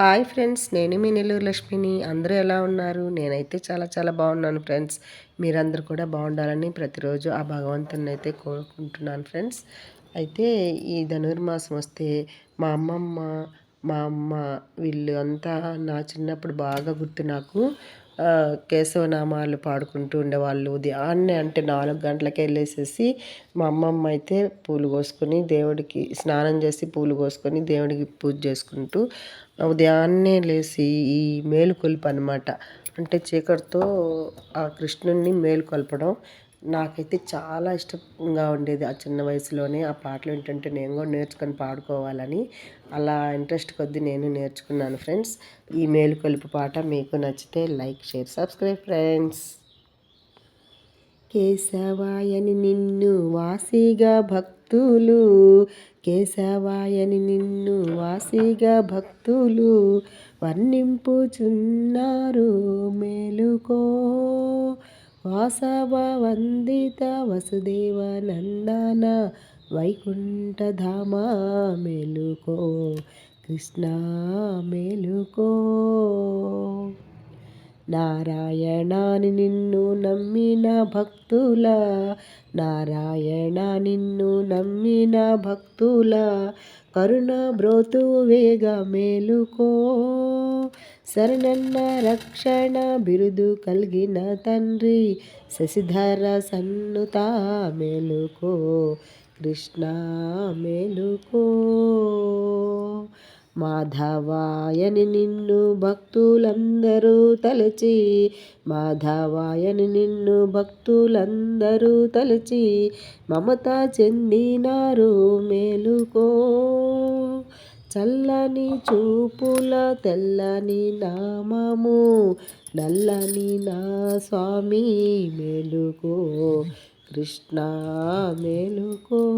Hi friends నేను మీ నెల్లూరు లక్ష్మిని. అందరూ ఎలా ఉన్నారు? నేనైతే చాలా చాలా బాగున్నాను ఫ్రెండ్స్. మీరందరూ కూడా బాగుండాలని ప్రతిరోజు ఆ భగవంతుని అయితే కోరుకుంటున్నాను ఫ్రెండ్స్. అయితే ఈ ధనుర్మాసం వస్తే మా అమ్మమ్మ మా అమ్మ వీళ్ళు అంతా నా చిన్నప్పుడు బాగా గుర్తు నాకు. కేశవనామాలు పాడుకుంటూ ఉండేవాళ్ళు. ఉదయాన్నే అంటే నాలుగు గంటలకే వెళ్ళేసేసి మా అమ్మమ్మ అయితే పూలు కోసుకొని దేవుడికి స్నానం చేసి పూలు కోసుకొని దేవుడికి పూజ చేసుకుంటూ ఉదయాన్నే లేచి ఈ మేలుకొలుపు అనమాట అంటే చీకటితో ఆ కృష్ణుణ్ణి మేలుకొల్పడం నాకైతే చాలా ఇష్టంగా ఉండేది ఆ చిన్న వయసులోనే ఆ పాటలు ఏంటంటే నేను కూడా నేర్చుకొని పాడుకోవాలని. అలా ఇంట్రెస్ట్ కొద్దీ నేను నేర్చుకున్నాను ఫ్రెండ్స్. ఈ మేలుకొలుపు పాట మీకు నచ్చితే లైక్ షేర్ సబ్స్క్రైబ్ ఫ్రెండ్స్. కేశవాయని నిన్ను వాసిగా భక్తులు కేశవాయని నిన్ను వాసిగా భక్తులు వర్ణింపుచున్నారు మేలుకో వాసవ వసుదేవనందన వైకుంఠధామ మెలుకో కృష్ణ మెలుకో. నారాయణాని నిన్ను నమ్మిన భక్తుల నారాయణ నిన్ను నమ్మిన భక్తుల కరుణ బ్రోతు వేగ మేలుకో. శరణన్న రక్షణ బిరుదు కలిగిన తండ్రి శశిధర సన్నుత మేలుకో. కృష్ణ మేలుకో. మాధవాయని నిన్ను భక్తులందరూ తలచి మాధవాయని నిన్ను భక్తులందరూ తలచి మమత చెందినారు మేలుకో. చల్లని చూపుల తెల్లని నామము నల్లని నా స్వామి మేలుకో. కృష్ణ మేలుకో.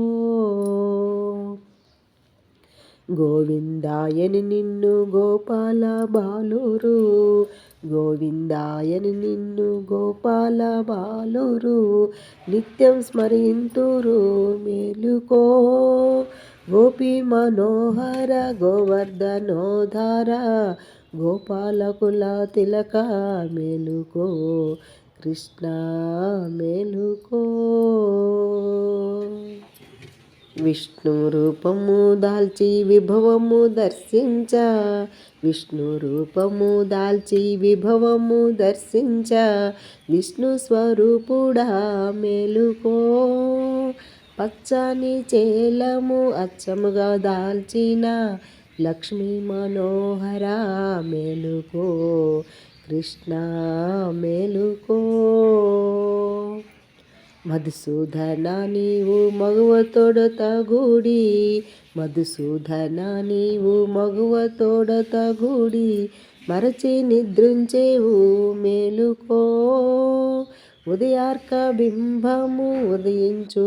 గోవిందాయని నిన్ను గోపాల బాలురు. గోవిందాయని నిన్ను గోపాల బాలురు. నిత్యం స్మరింతురు మేలుకో. గోపి మనోహర గోవర్ధనోధార. గోపాలకుల తిలక మేలుకో. కృష్ణ మేలుకో. విష్ణు రూపము దాల్చి విభవము దర్శించ. విష్ణు రూపము దాల్చి విభవము దర్శించ. విష్ణు స్వరూపుడా మేలుకో. పచ్చని చేలము అచ్చముగా దాల్చిన లక్ష్మీ మనోహర మేలుకో. కృష్ణ మేలుకో. మధుసూదన నీవు మగువ తోడత గుడి మధుసూదన నీవు మగువ తోడత గుడి మరచి నిద్రించేవు మేలుకో. ఉదయార్క బింబము ఉదయించు